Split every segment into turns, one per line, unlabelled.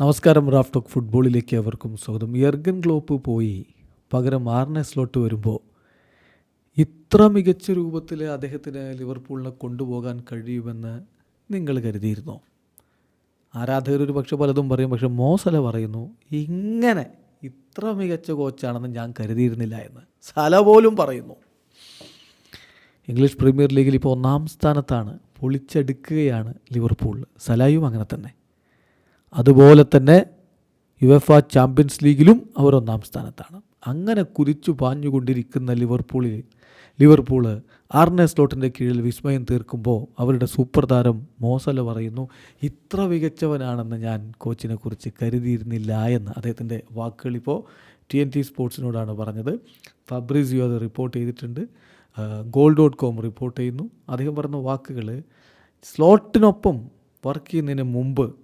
നമസ്കാരം Raf talk ഫുട്ബോളിലേക്ക് അവർക്കും സ്വാഗതം. യർഗൻ ഗ്ലോപ്പ് പോയി പകരം ആർനെ സ്ലോട്ട് വരുമ്പോൾ ഇത്ര മികച്ച രൂപത്തിൽ അദ്ദേഹത്തിന് ലിവർപൂളിനെ കൊണ്ടുപോകാൻ കഴിയുമെന്ന് നിങ്ങൾ കരുതിയിരുന്നോ? ആരാധകർ ഒരു പക്ഷെ പലതും പറയും പക്ഷെ മോസല പറയുന്നു ഇങ്ങനെ ഇത്ര മികച്ച കോച്ചാണെന്ന് ഞാൻ കരുതിയിരുന്നില്ല എന്ന് സല പോലും പറയുന്നു. ഇംഗ്ലീഷ് പ്രീമിയർ ലീഗിൽ ഇപ്പോൾ ഒന്നാം സ്ഥാനത്താണ് പൊളിച്ചെടുക്കുകയാണ് ലിവർപൂൾ. സലായും അങ്ങനെ തന്നെ. അതുപോലെ തന്നെ യു എഫ് ആ ചാമ്പ്യൻസ് ലീഗിലും അവർ ഒന്നാം സ്ഥാനത്താണ്. അങ്ങനെ കുതിച്ചു പാഞ്ഞുകൊണ്ടിരിക്കുന്ന ലിവർപൂളിൽ ലിവർപൂൾ ആർനെ സ്ലോട്ടിന്റെ കീഴിൽ വിസ്മയം തീർക്കുമ്പോൾ അവരുടെ സൂപ്പർ താരം മോസല പറയുന്നു ഇത്ര മികച്ചവനാണെന്ന് ഞാൻ കോച്ചിനെ കുറിച്ച് കരുതിയിരുന്നില്ല എന്ന് അദ്ദേഹത്തിന്റെ വാക്കുകൾ ഇപ്പോൾ ടി എൻ ടി സ്പോർട്സിനോടാണ് പറഞ്ഞത്. ഫബ്രീസിയോ അത് റിപ്പോർട്ട് ചെയ്തിട്ടുണ്ട്. ഗോൾ ഡോട്ട് കോം റിപ്പോർട്ട് ചെയ്യുന്നു. അദ്ദേഹം പറഞ്ഞ വാക്കുകൾ സ്ലോട്ടിനൊപ്പം വർക്ക് ചെയ്യുന്നതിന് മുമ്പ്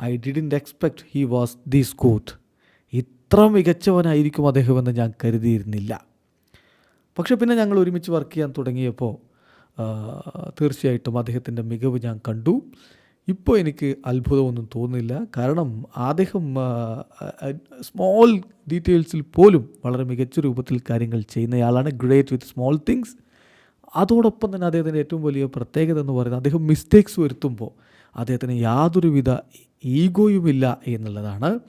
I didn't expect he was these good ഇത്ര മികച്ചവനായിരിക്കും അദ്ദേഹമെന്ന് ഞാൻ കരുതിയിരുന്നില്ല. പക്ഷെ പിന്നെ ഞങ്ങൾ ഒരുമിച്ച് വർക്ക് ചെയ്യാൻ തുടങ്ങിയപ്പോൾ തീർച്ചയായിട്ടും അദ്ദേഹത്തിന്റെ മികവ് ഞാൻ കണ്ടു. ഇപ്പോൾ എനിക്ക് അത്ഭുതമൊന്നും തോന്നുന്നില്ല. കാരണം അദ്ദേഹം സ്മോൾ ഡീറ്റെയിൽസിൽ പോലും വളരെ മികച്ച രൂപത്തിൽ കാര്യങ്ങൾ ചെയ്യുന്നയാളാണ്. ഗ്രേറ്റ് വിത്ത് സ്മോൾ തിങ്സ് അതോടൊപ്പം തന്നെ അദ്ദേഹത്തിന്റെ ഏറ്റവും വലിയ പ്രത്യേകത എന്ന് പറയുന്നത് അദ്ദേഹം മിസ്റ്റേക്സ് വരുത്തുമ്പോൾ അദ്ദേഹത്തിന് യാതൊരുവിധ ഈഗോയുമില്ല എന്നുള്ളതാണ്.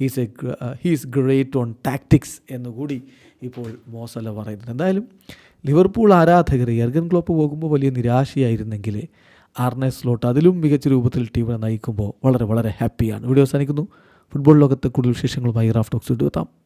He's a he's great on tactics എന്നുകൂടി ഇപ്പോൾ മോസല പറയുന്നത് എന്തായാലും ലിവർപൂൾ ആരാധകർ എർഗൻ ക്ലോപ്പ് പോകുമ്പോൾ വലിയ നിരാശയായിരുന്നെങ്കിൽ ആർനെ സ്ലോട്ട് അതിലും മികച്ച രൂപത്തിൽ ടീമിനെ നയിക്കുമ്പോൾ വളരെ വളരെ ഹാപ്പിയാണ് വീഡിയോ അവസാനിക്കുന്നു. ഫുട്ബോൾ ലോകത്തെ കൂടുതൽ വിശേഷങ്ങളുമായി റാഫ് ടോക്സ് എത്താം